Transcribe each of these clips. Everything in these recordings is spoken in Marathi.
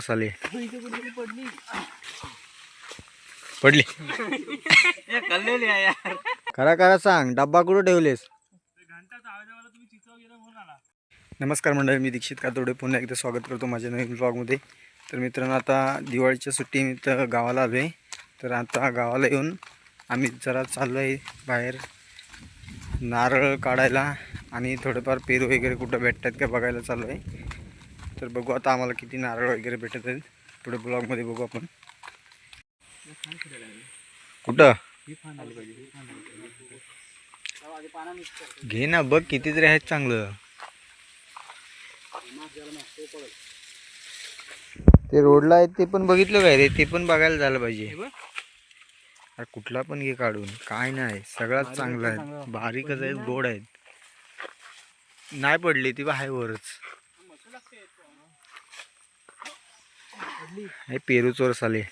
साली पडली. कल्लेली आहे यार. खरा खरा सांग. डब्बा कुठं ठेवलेस? नमस्कार मंडळी मी दीक्षित कातोडे. पुन्हा एकदा स्वागत करतो माझ्या नवीन ब्लॉगमध्ये तर मित्रांनो आता दिवाळीच्या सुट्टीनिमित्त गावाला आलो आहे तर आता गावाला येऊन आम्ही जरा चाललो आहे बाहेर नारळ काढायला आणि थोडेफार पेरू वगैरे कुठं भेटतात का बघायला चाललो आहे तर बघू आता आम्हाला किती नारळ वगैरे भेटत आहेत. पुढे ब्लॉगमध्ये बघू आपण. कुठं? घे ना बघ किती तरी आहेत चांगलं. ते रोडला आहेत ते पण बघितलं काय रे? ते पण बघायला झालं पाहिजे. अरे कुठला पण घे काढून. काय नाही सगळ्यात चांगलं आहे बारीकच आहेत गोड आहेत. नाही पडली ती आहे हे पेरू चोरस आले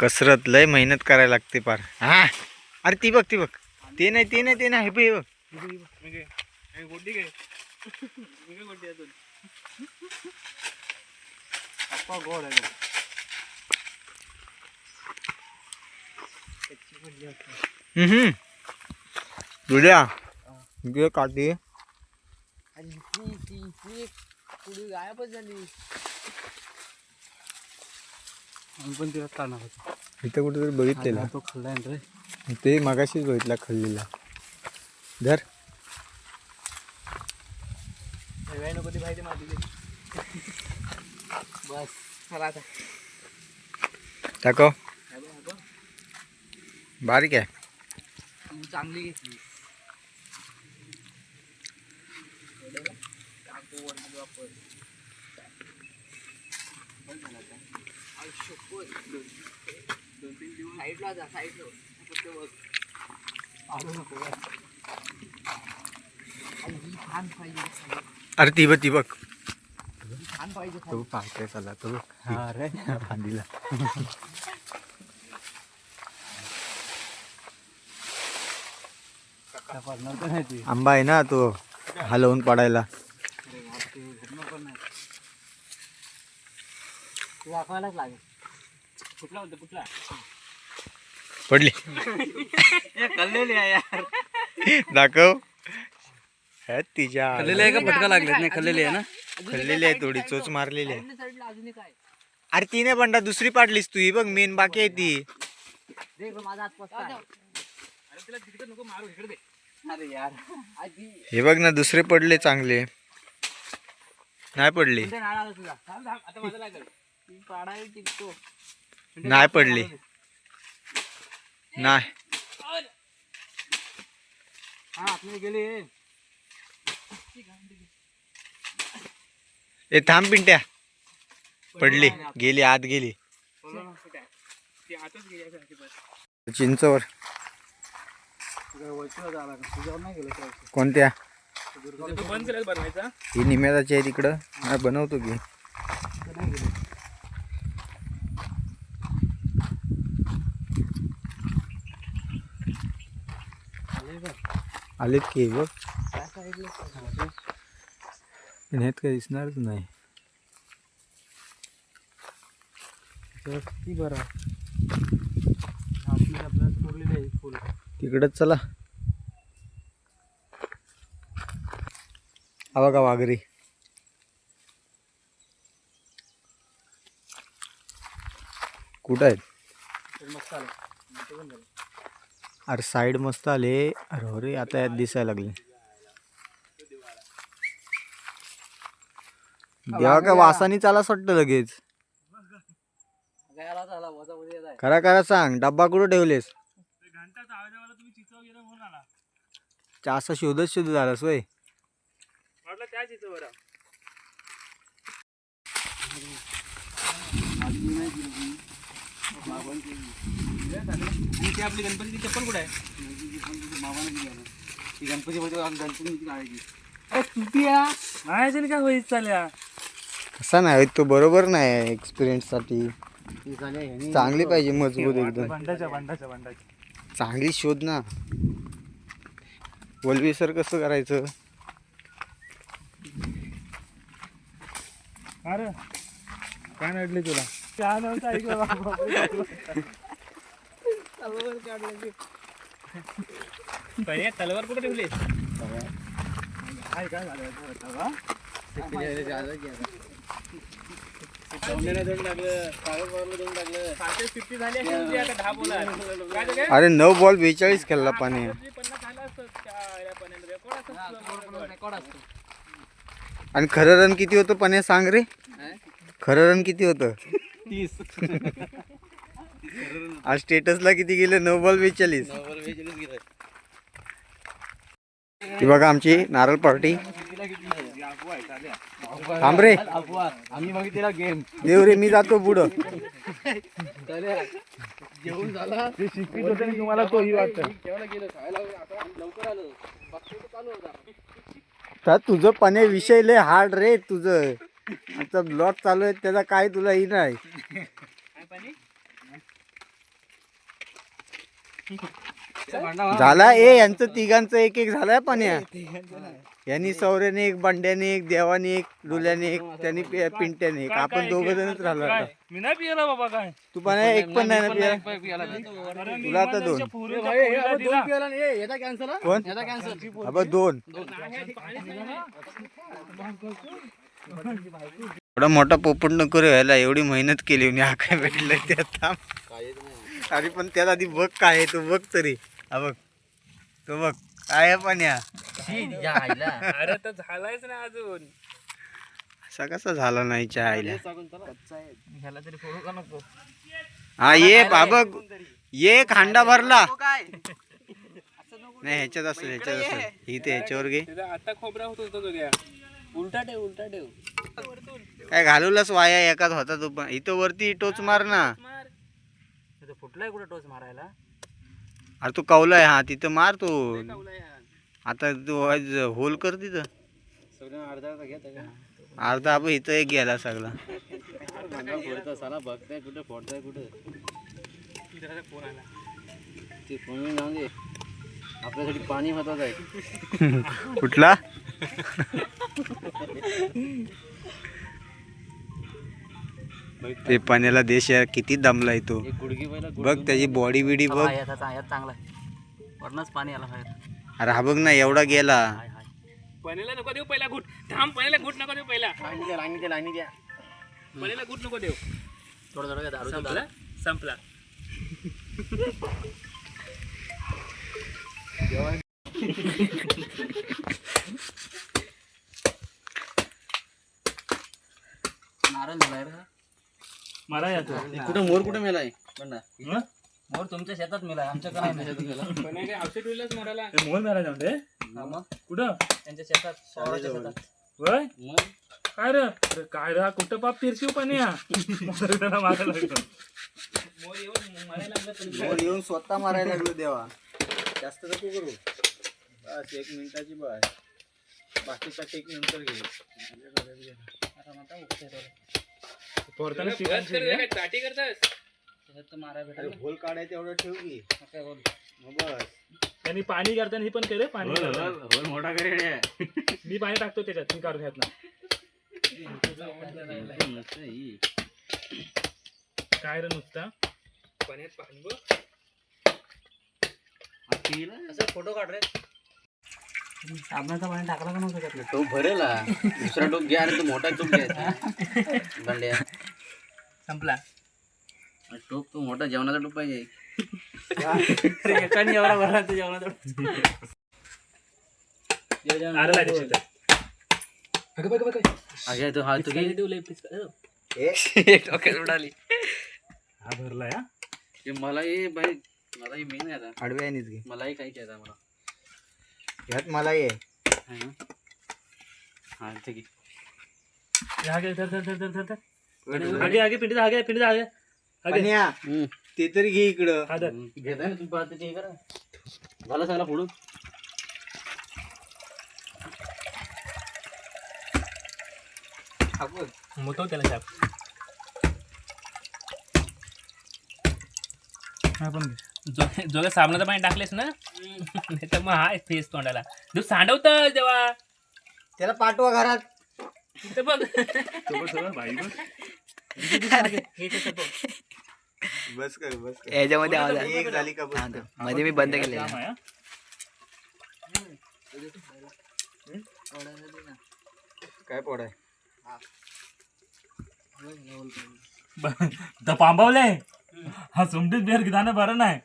कसरत लय मेहनत करायला लागते पार. हा अरे ती बघ ती बघ. ते नाही ते नाही ते नाही हे बघ, काठी. गायबच झाली. आम्ही पण तिला काढणार होतो. इथं कुठेतरी बघितलेला. तो खाल्लाय ना रे. ते मागाशीच बघितला खाल्लेला. धर. नको ती माहिती माहिती बस चला आता. बारीक आहे. तू चांगली घेतली. साईडला जा साईडला. फक्त बघ नको छान पाहिजे अरे ती बघ ती बघ. छान पाहिजे तो पाहते चला तो. हा रे. फांदीला पडणार तर नाही ती आंबा आहे ना तो हलवून पडायला. पडली. कल्लेली आहे यार दाखव. है तिच्या खाल्लेली आहे का? फटका लागलेत नाही खाल्लेली आहे ना? खाल्लेली आहे थोडी चोच मारलेली आहे. अरे तिने बंडा दुसरी पाडलीस तू. ही बघ मेन बाकी आहे ती. देख माझा हे बघ ना दुसरे पडले चांगले. नाही पडले. टिकतो. नाही पडली. नाही. ए थांब पिंट्या. पडली. गेली आत गेली. चिंचवर वरतीवर आला का तुझ्यावर नाही गेलं त्या वर्षी. कोणत्या? तो बंद केलं बनवायचा. ही निम्याची आहे तिकडं. हा बनवतो की? आलेत की बघ. ह्यात काही दिसणारच नाही. बरं आपली आपल्याला सोडलेली आहे फुल. तिकडंच चला. हा बघा वाघरी? कुठं आहेत? अरे साईड मस्त आले. अरे हो रे आता यात दिसायला लागले. देवा काय वासानीच आलाच वाटतं लगेच? खरा खरा सांग डब्बा कुठं ठेवलेस? चिचव गेला म्हणून आला चा असं शोधत शोधत आलास वय. वाटलं त्या चिचवर ती आपली गणपतीची चप्पल कुठे आहे? ती गणपती गणपती तुटिया काय होईल चाल्या कसा नाही तो बरोबर नाही एक्सपिरियन्ससाठी. चांगली पाहिजे मजबूत एकदम. भांडाच्या भांडाच्या भांडाच्या चांगली शोध ना. वलवी सर कसं करायचं? अरे काय नडले तुला? ऐकलं तलवार कुठे ठेवली? अरे नऊ बॉल बेचाळीस खेळला पाणी. आणि खरं रन किती होतं पाण्या सांग रे. खरं रन किती होतं? तीस. आज स्टेटसला किती गेले? नऊ बॉल बेचाळीस. ती बघा आमची नारळ पार्टी थांब रे. आम्ही बघितलेला गेम देव रे मी जातो पुढं. जेवण झाला. ते शिकवीत होते ना तुम्हाला तोही वाटतं. तर तुझं पाण्या विषय लय हार्ड रे तुझं. आता ब्लॉट चालू आहे त्याचा काय तुला ही नाही. झाला ए यांचं तिघांचं एक एक झालाय पाण्या यांनी सौर्याने एक बंड्याने एक देवाने एक डुल्याने एक त्यांनी पिंट्याने एक. आपण दोघ जणच राहिलो आता. मी नाही पियला बाबा काय. तू पाण्या एक पण नाही ना पिया तुला आता दोन. कॅन्सल कोण? याचा कॅन्सल अबा दोन. एवढा मोठा पोपट नको रे व्हायला एवढी मेहनत केली हा काय भेटलं ते आता. अरे पण त्याला आधी बघ काय आहे तो बघ तरी. हा बघ. तो बघ. काय आहे पाण्या अरे तर झालायच ना अजून. असा कसा झाला नाही चहा आईला? ह्याला तरी फोडू का नको? हा ये बाबा. ये खांडा भरला. काय? नाही ह्याच्यात असेल ह्याच्यात असेल. इथे ह्याच्यावर घे. त्याचा आता खोबरा होत होतो तो उलटा ठेव उलटा ठेव. काय घालवलास वाया एकाच होता तो पण इथं वरती टोच मार ना. फुटलाय कुठं टोच मारायला? अरे तू कवलाय हा तिथं मार तो. आता तू आज होल कर तिथं. अर्धा अर्धा घेत अर्धा आपण इथं एक गेला सगळा. साला बघताय कुठं फोडताय कुठं. फोन आला ते फोन जाऊन दे. आपल्यासाठी पाणी महत्वाचं आहे. कुठला? ते पाण्याला देश आहे, किती दमलाय तो. एक गुडगी पहिला बघ त्याची बॉडी बिडी बघ. चांगला. आहे वरनच पाणी आला बाहेर. अरे हा बघ ना एवढा गेला. हाय हाय. पणीला नको देऊ पहिला गुट थांब पणीला गुट नको देऊ पहिला. लाईनी द्या लाईनी द्या लाईनी द्या पणीला गुट नको देऊ. थोडं थोडं दारू संपला? संपला. नारळ झालाय रे. मला यातो कुठं मोर कुठं मेलाय? हं? मोर तुमच्या शेतात मेलाय आमच्या काय शेतात गेला पण हे काय औषध विलाच मराला मोर मारा जाऊन कुठं? त्यांच्या शेतात मग? काय रे? अरे काय रे? कुठं पाप तिरशिव पण या मोराला मारायला लागलो. मोर येऊन मारायला लागला तरी वर येऊन स्वतः मारायला लागलो देवा. जास्त नको करू. बस एक मिनिटाची बस. बाकीचा टेक नंतर घे. आता म्हणता उपटे पोरताना शिकायचं आहे. त्याच्यात तर मारायला अरे भेटेल होल काढायचं एवढं ठेव की. काय बोल मग बस. त्यांनी पाणी करताना हे पण केलं पाणी करताना. मोठा करे मी पाणी टाकतो त्याच्यात मी काढून घेत ना काय रे नुसता? पाण्यात पाणी बघ. असं फोटो काढ रे. साबणाचं पाणी टाकला का नव्हतं त्यातलं? टोप भरेल. दुसरा टोप घ्या अरे तो मोठा टोप घ्यायचा. संपला. टोप तो मोठा जेवणाचा टोप पाहिजे. एकाने एवढा भरला तर. जेवणाचा तो हा तू घे डोक्यात उडाली. हा भरला हे? मला बाई मला हे मेन आहे आता मलाही काही घ्यायचं मला. ह्यात मला ये हा? हा ठीक आहे हा घे, धर, धर, धर, धर, धर, धर. आगे आगे पिंडीचा आगे पिंडीचा आगे. आगे. पाण्या, हम्म. ते तरी घे इकडं. हा धर. घेताय ना तुम्ही पाहते ते हे करा झालं सगळं फोडून? मोठं त्याला साप हा पण घे. जो जोगे साबणाचं पाणी टाकलेस ना? नाही तर मग हाय फेस तोंडाला. तू सांडवत तेव्हा त्याला पाठवा घरात. तिथं बघ. हे तसं बघ. बस कर बस कर. याच्यामध्ये आवाज एक झाली का बस आहे. मध्ये मी बंद केले हा. काय पोड आहे? ब- पांबवले हा सुमटीत बेर घेताना बरं नाही.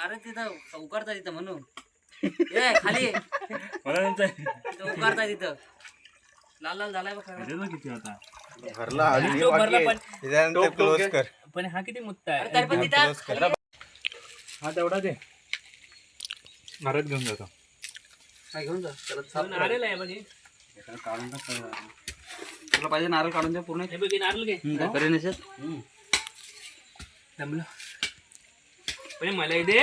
अरे तिथं उकारता तिथं म्हणून. ए खाली. मला तिथं उकारता तिथं. लाल लाल झालाय बघ किती होता भरला अजून तो भरला बाकी आहे. पण- त्याच्यानंतर क्लोज कर. पण हा किती अरे आहे तरी पण तिथं खाली ये. हा तेवढा दे. घरात घेऊन जातो. हा, घेऊन जा. त्याला साफ करा. नारळ आहे बघ हे. काढून टाक सगळं. तुला पाहिजे नारळ काढून पूर्ण. हे बघ हे नारळ घे. पण मला हे दे